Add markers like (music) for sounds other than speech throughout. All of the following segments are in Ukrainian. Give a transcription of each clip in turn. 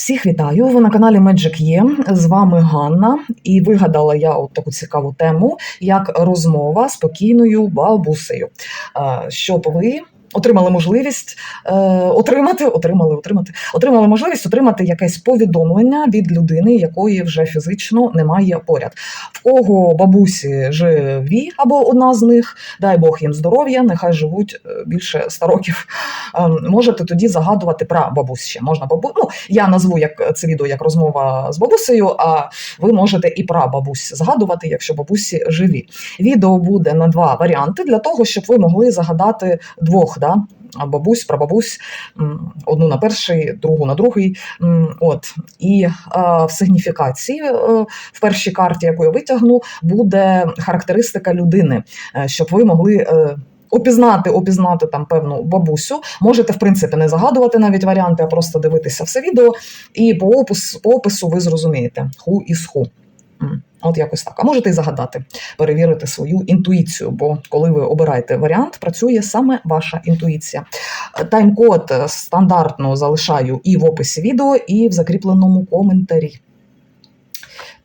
Всіх вітаю! Ви на каналі Magic Є. З вами Ганна, і вигадала я от таку цікаву тему, як розмова з покійною бабусею, щоб ви. Отримали можливість е, отримати, отримали, отримати, отримали можливість отримати якесь повідомлення від людини, якої вже фізично немає поряд. В кого бабусі живі або одна з них, дай Бог їм здоров'я, нехай живуть е, більше 100 років. Е, можете тоді загадувати про бабусь ще. Можна бабу... ну, я назву як це відео як розмова з бабусею, а ви можете і про бабусь згадувати, якщо бабусі живі. Відео буде на два варіанти для того, щоб ви могли загадати двох да, бабусь, прабабусь, одну на перший, другу на другий. От. І е, в сигніфікації е, в першій карті, яку я витягну, буде характеристика людини, е, щоб ви могли. Опізнати, опізнати там певну бабусю. Можете, в принципі, не загадувати навіть варіанти, а просто дивитися все відео, і по опису, по опису ви зрозумієте ху із ху. От якось так. А можете і загадати, перевірити свою інтуїцію, бо коли ви обираєте варіант, працює саме ваша інтуїція. Тайм-код стандартно залишаю і в описі відео, і в закріпленому коментарі.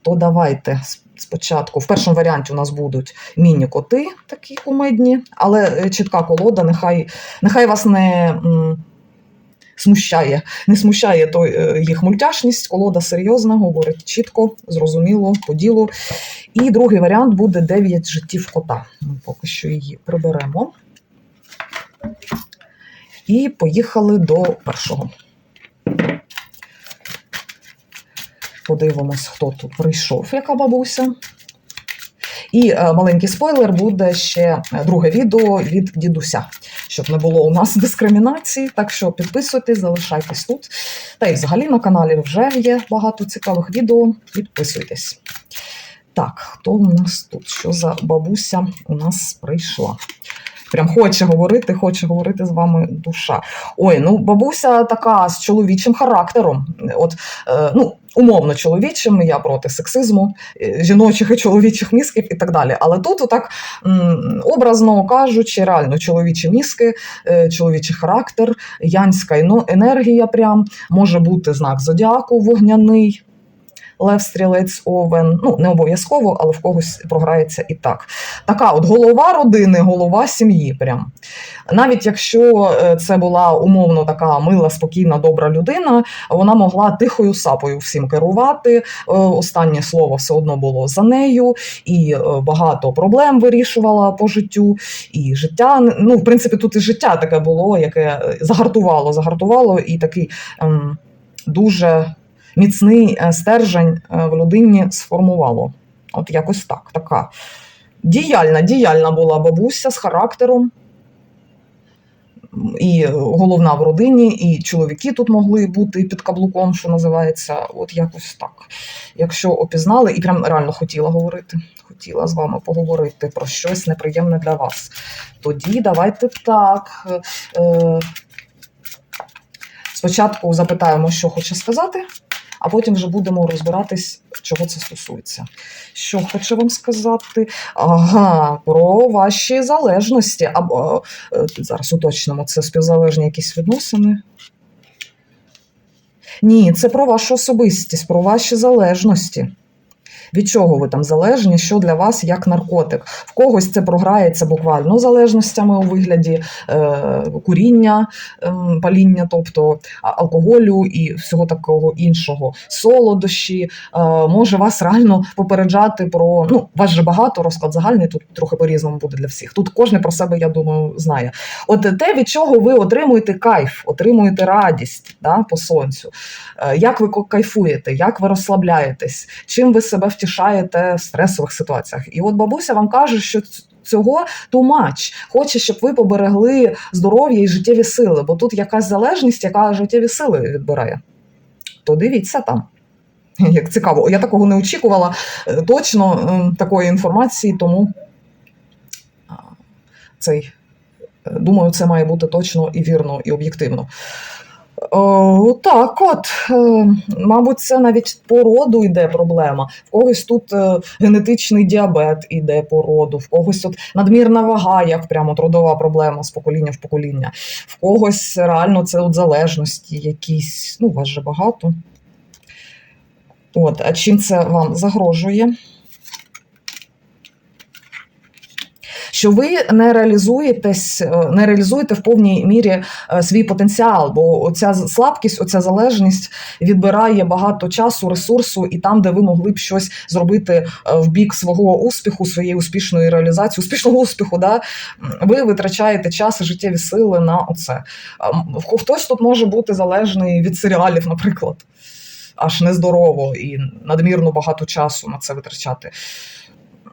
То давайте спочатку. В першому варіанті у нас будуть міні-коти, такі кумедні, але е, чітка колода, нехай, нехай вас не. Смущає, не смущає той, е, їх мультяшність, колода серйозна, говорить чітко, зрозуміло, по ділу. І другий варіант буде 9 життів кота. Ми поки що її приберемо. І поїхали до першого. Подивимось, хто тут прийшов, яка бабуся. І е, маленький спойлер буде ще е, друге відео від дідуся, щоб не було у нас дискримінації. Так що підписуйтесь, залишайтесь тут. Та й взагалі на каналі вже є багато цікавих відео. Підписуйтесь. Так, хто у нас тут? Що за бабуся у нас прийшла? Прям хоче говорити, хоче говорити з вами душа. Ой, ну бабуся така з чоловічим характером. От, е, ну, умовно чоловічим, я проти сексизму, е, жіночих і чоловічих мізків і так далі. Але тут, отак, образно кажучи, реально чоловічі мізки, е, чоловічий характер, янська енергія, прям може бути знак зодіаку вогняний. Лев стрілець овен. Ну, не обов'язково, але в когось програється і так. Така от голова родини, голова сім'ї. Прям. Навіть якщо е, це була умовно така мила, спокійна, добра людина, вона могла тихою сапою всім керувати. Е, Останнє слово все одно було за нею, і е, багато проблем вирішувала по життю. І життя, ну, в принципі, тут і життя таке було, яке загартувало, загартувало, і такий ем, дуже міцний е, стержень е, в людині сформувало. От якось так. Така діяльна, діяльна була бабуся з характером. І головна в родині, і чоловіки тут могли бути під каблуком, що називається, от якось так. Якщо опізнали, і прям реально хотіла говорити, хотіла з вами поговорити про щось неприємне для вас. Тоді давайте так. Е, спочатку запитаємо, що хоче сказати, а потім вже будемо розбиратись, чого це стосується. Що хочу вам сказати? Ага, про ваші залежності. Або е, зараз уточнимо, це співзалежні якісь відносини. Ні, це про вашу особистість, про ваші залежності. Від чого ви там залежні, що для вас як наркотик? В когось це програється буквально залежностями у вигляді е, куріння, е, паління, тобто алкоголю і всього такого іншого. Солодощі е, може вас реально попереджати про ну, вас же багато, розклад загальний тут трохи по-різному буде для всіх. Тут кожен про себе, я думаю, знає. От те, від чого ви отримуєте кайф, отримуєте радість да, по сонцю. Е, Як ви кайфуєте, як ви розслабляєтесь, чим ви себе втішаєте в стресових ситуаціях? І от бабуся вам каже, що цього much. Хоче, щоб ви поберегли здоров'я і життєві сили, бо тут якась залежність, яка життєві сили відбирає. То дивіться там. (laughs) Як цікаво, я такого не очікувала е, точно е, такої інформації, тому цей, е, думаю, це має бути точно і вірно, і об'єктивно. О, так, от, е, мабуть, це навіть по роду йде проблема. В когось тут е, генетичний діабет іде по роду, в когось от надмірна вага, як прямо от родова проблема з покоління в покоління. В когось реально це от залежності якісь, ну, у вас же багато. От, а чим це вам загрожує? Що ви не реалізуєтесь, е, не реалізуєте в повній мірі е, свій потенціал, бо оця слабкість, оця залежність відбирає багато часу, ресурсу, і там, де ви могли б щось зробити е, в бік свого успіху, своєї успішної реалізації, успішного успіху, да, ви витрачаєте час і життєві сили на оце. Хтось тут може бути залежний від серіалів, наприклад. Аж нездорово і надмірно багато часу на це витрачати.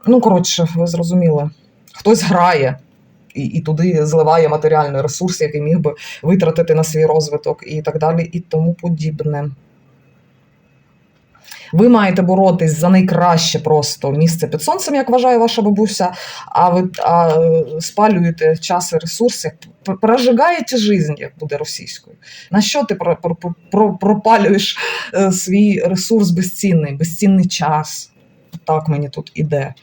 Ну, коротше, ви зрозуміли. Хтось грає і, і туди зливає матеріальний ресурс, який міг би витратити на свій розвиток і так далі, і тому подібне. Ви маєте боротись за найкраще просто місце під сонцем, як вважає ваша бабуся, а ви а, спалюєте час і ресурс, як п- прожигаєте життя, як буде російською. На що ти про, пропалюєш е, свій ресурс безцінний, безцінний час? Так мені тут іде.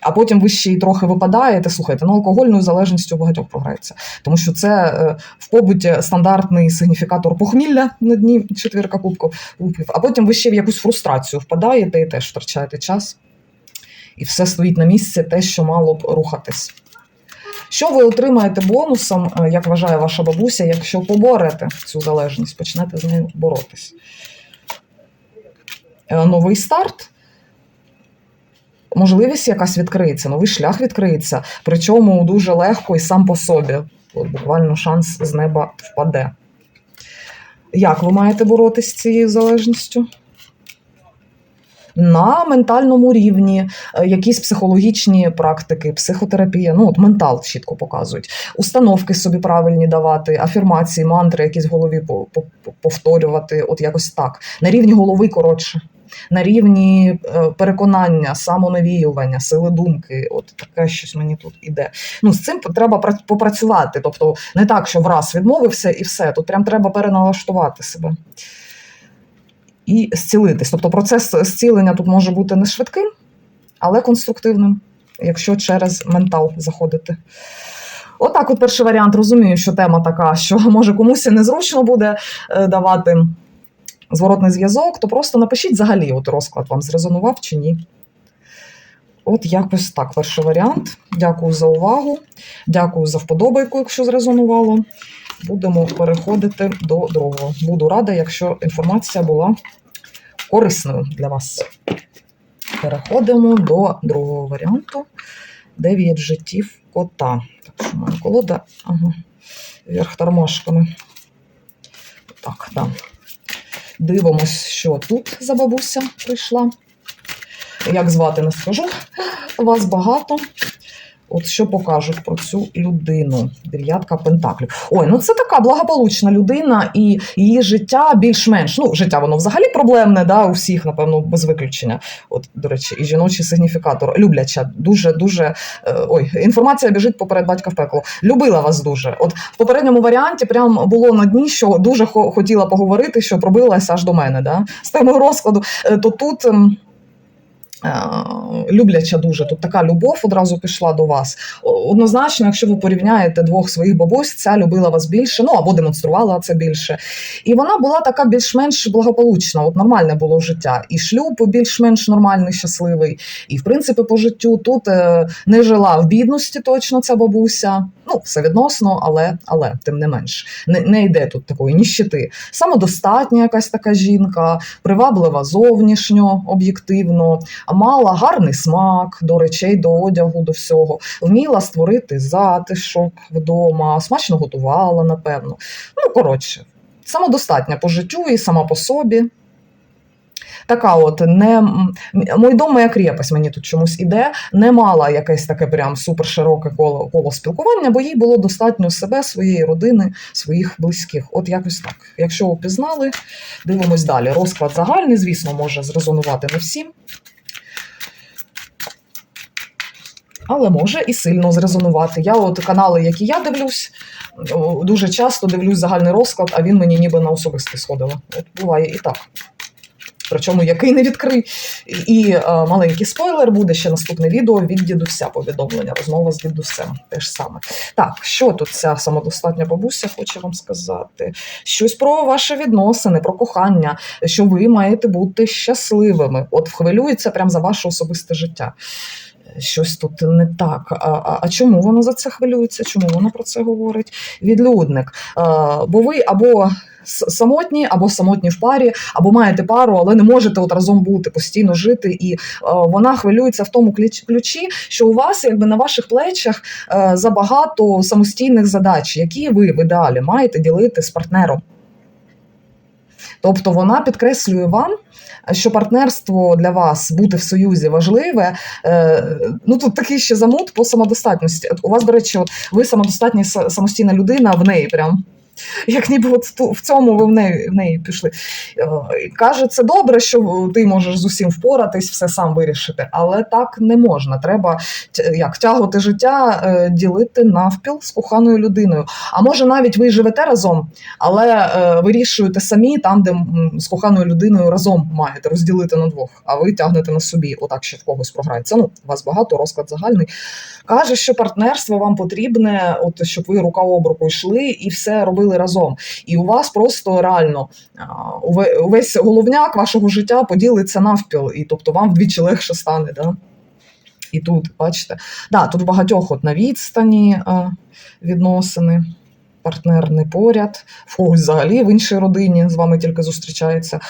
А потім ви ще й трохи випадаєте. Слухайте, ну алкогольною залежністю багатьох програється. Тому що це е, в побуті стандартний сигніфікатор похмілля на дні четвірка кубків. А потім ви ще в якусь фрустрацію впадаєте і теж втрачаєте час. І все стоїть на місці, те, що мало б рухатись. Що ви отримаєте бонусом, е, як вважає ваша бабуся, якщо поборете цю залежність, почнете з нею боротись? Е, Новий старт. Можливість якась відкриється, новий шлях відкриється, причому дуже легко і сам по собі. От буквально шанс з неба впаде. Як ви маєте боротися з цією залежністю? На ментальному рівні е, якісь психологічні практики, психотерапія, ну от ментал чітко показують, установки собі правильні давати, афірмації, мантри, якісь в голові по- по- по- повторювати, от якось так. На рівні голови коротше, на рівні е, переконання, самонавіювання, сили думки. От таке щось мені тут іде. Ну з цим треба попрацювати. Тобто не так, що враз відмовився і все. Тут прям треба переналаштувати себе і зцілитись. Тобто процес зцілення тут може бути не швидким, але конструктивним, якщо через ментал заходити. Отак, от перший варіант. Розумію, що тема така, що може комусь і незручно буде е, давати зворотний зв'язок, то просто напишіть взагалі, от розклад вам зрезонував чи ні. От якось так, перший варіант. Дякую за увагу. Дякую за вподобайку, якщо зрезонувало. Будемо переходити до другого. Буду рада, якщо інформація була корисною для вас. Переходимо до другого варіанту. Дев'ять життів кота. Так що моя колода ага, вверх тормашками. Так, да. Дивимось, що тут за бабуся прийшла. Як звати, не скажу. Вас багато. От що покажуть про цю людину? Дев'ятка пентаклів. Ой, ну це така благополучна людина, і її життя більш-менш. Ну, життя воно взагалі проблемне, да, у всіх, напевно, без виключення. От, до речі, і жіночий сигніфікатор. Любляча, дуже, дуже. е, Ой, інформація біжить поперед батька в пекло. Любила вас дуже. От в попередньому варіанті прям було на дні, що дуже хотіла поговорити, що пробилася аж до мене. Да? З темою розкладу, Е, то тут. Е, Любляча дуже тут така любов одразу пішла до вас. Однозначно, якщо ви порівняєте двох своїх бабусь, ця любила вас більше, ну або демонструвала це більше. І вона була така більш-менш благополучна, от нормальне було життя. І шлюб більш-менш нормальний, щасливий. І в принципі, по життю тут е, не жила в бідності, точно ця бабуся. Ну, все відносно, але, але тим не менш, не, не йде тут такої ніщити. Самодостатня якась така жінка, приваблива зовнішньо, об'єктивно, мала гарний смак до речей, до одягу, до всього, вміла створити затишок вдома, смачно готувала, напевно. Ну, коротше, самодостатня по життю і сама по собі. Така от не мой дом, моя крепость мені тут чомусь іде, не мала якесь таке прям супер широке коло, коло спілкування, бо їй було достатньо себе, своєї родини, своїх близьких. От якось так. Якщо опізнали, дивимось далі. Розклад загальний, звісно, може зрезонувати не всім. Але може і сильно зрезонувати. Я от канали, які я дивлюсь, дуже часто дивлюсь загальний розклад, а він мені ніби на особистий сходила. От буває і так. Причому який не відкрий. І, і е, маленький спойлер буде ще наступне відео від дідуся повідомлення. Розмова з дідусем. Теж саме. Так, що тут ця самодостатня бабуся хоче вам сказати? Щось про ваші відносини, про кохання, що ви маєте бути щасливими. От хвилюється прямо за ваше особисте життя. Щось тут не так. А, а, а чому вона за це хвилюється? Чому вона про це говорить? Відлюдник. А, бо ви або самотні, або самотні в парі, або маєте пару, але не можете от разом бути, постійно жити. І е, вона хвилюється в тому ключ- ключі, що у вас якби на ваших плечах е, забагато самостійних задач, які ви в ідеалі маєте ділити з партнером. Тобто вона підкреслює вам, що партнерство для вас бути в союзі важливе. Е, ну тут такий ще замут по самодостатності. У вас, до речі, от ви самодостатня самостійна людина в неї прям. Як ніби от в цьому ви в неї, в неї пішли. Е, Каже, це добре, що ти можеш з усім впоратись, все сам вирішити, але так не можна. Треба як тягувати життя, е, ділити навпіл з коханою людиною. А може, навіть ви живете разом, але е, вирішуєте самі там, де з коханою людиною разом маєте розділити на двох, а ви тягнете на собі. Отак ще в когось програється. Ну, вас багато, розклад загальний. Каже, що партнерство вам потрібне, от щоб ви рука об руку йшли і все робили разом. І у вас просто реально увесь головняк вашого життя поділиться навпіл, і тобто вам вдвічі легше стане. Да? І тут, бачите, да, тут багатьох от на відстані відносини, партнер не поряд, в взагалі в іншій родині з вами тільки зустрічається.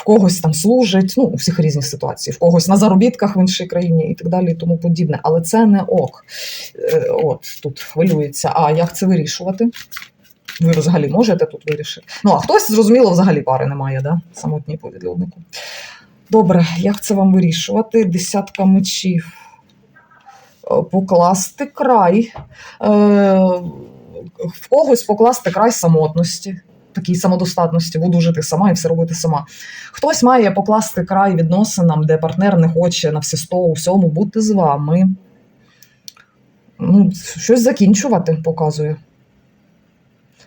В когось там служить, ну у всіх різні ситуації, в когось на заробітках в іншій країні і так далі, і тому подібне. Але це не ок. Е, От тут хвилюється. А як це вирішувати? Ви взагалі можете тут вирішити? Ну, а хтось, зрозуміло, взагалі пари немає, да? самотній по відлюднику. Добре, як це вам вирішувати? Десятка мечів. Е, Покласти край. Е, в когось покласти край самотності, такій самодостатності, буду жити сама і все робити сама. Хтось має покласти край відносинам, де партнер не хоче на всі сто у всьому бути з вами. Ну, щось закінчувати показує.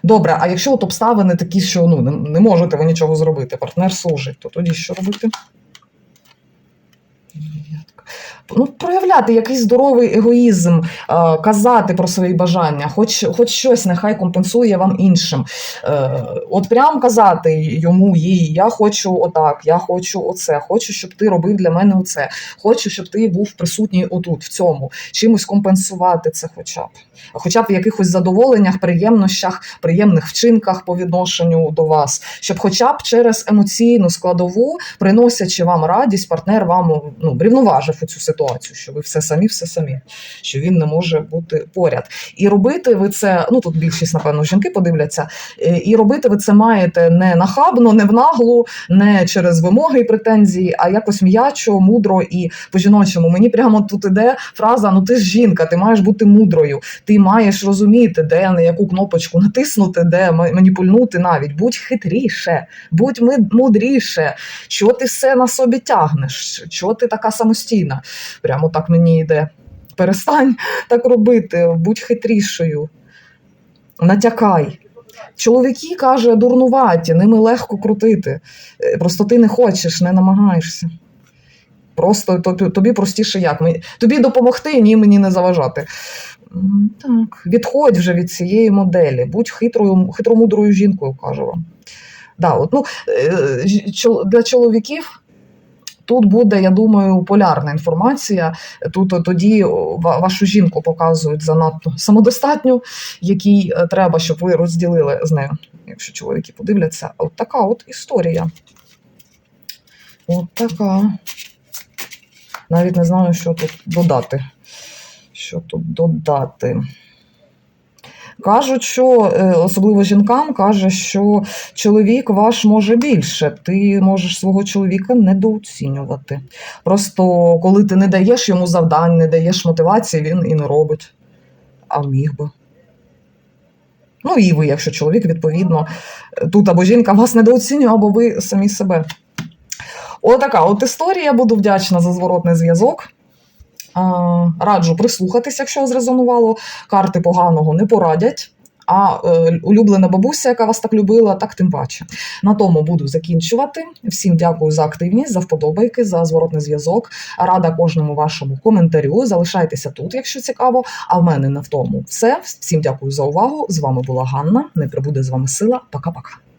Добре, а якщо от обставини такі, що ну, не, не можете ви нічого зробити, партнер служить, то тоді що робити? Ну, проявляти якийсь здоровий егоїзм, е, казати про свої бажання, хоч, хоч щось нехай компенсує вам іншим. Е, от прям казати йому, їй, я хочу отак, я хочу оце, хочу, щоб ти робив для мене оце, хочу, щоб ти був присутній отут, в цьому, чимось компенсувати це хоча б. Хоча б в якихось задоволеннях, приємнощах, приємних вчинках по відношенню до вас, щоб хоча б через емоційну складову, приносячи вам радість, партнер вам ну, врівноважив у цю ситуацію, що ви все самі, все самі, що він не може бути поряд. І робити ви це, ну тут більшість, напевно, жінки подивляться, е, і робити ви це маєте не нахабно, не в наглу, не через вимоги і претензії, а якось м'ячо, мудро і по-жіночому. Мені прямо тут іде фраза: ну ти ж жінка, ти маєш бути мудрою, ти маєш розуміти, де на яку кнопочку натиснути, де ма- маніпульнути навіть. Будь хитріше, будь мудріше. Що ти все на собі тягнеш? Чого ти така самостійна? Прямо так мені йде. Перестань так робити, будь хитрішою. Натякай. Чоловіки каже, дурнуваті, ними легко крутити. Е, Просто ти не хочеш, не намагаєшся. Просто тобі, простіше як? Тобі допомогти, ні, мені не заважати. Так, відходь вже від цієї моделі, будь хитрою, хитромудрою жінкою, кажу вам. Да, от, ну, е, для чоловіків тут буде, я думаю, полярна інформація. Тут тоді вашу жінку показують занадто самодостатню, якій е, треба, щоб ви розділили з нею, якщо чоловіки подивляться. От така от історія. От така. Навіть не знаю, що тут додати. Що тут додати? Кажуть, що е, особливо жінкам каже, що чоловік ваш може більше. Ти можеш свого чоловіка недооцінювати. Просто коли ти не даєш йому завдань, не даєш мотивації, він і не робить. А міг би. Ну і ви, якщо чоловік, відповідно, тут або жінка вас недооцінює, або ви самі себе. Отака от історія. Буду вдячна за зворотний зв'язок. Раджу прислухатись, якщо зрезонувало. Карти поганого не порадять. А е, улюблена бабуся, яка вас так любила, так тим паче. На тому буду закінчувати. Всім дякую за активність, за вподобайки, за зворотний зв'язок. Рада кожному вашому коментарю. Залишайтеся тут, якщо цікаво. А в мене на тому все. Всім дякую за увагу. З вами була Ганна. Не прибуде з вами сила. Пока-пока.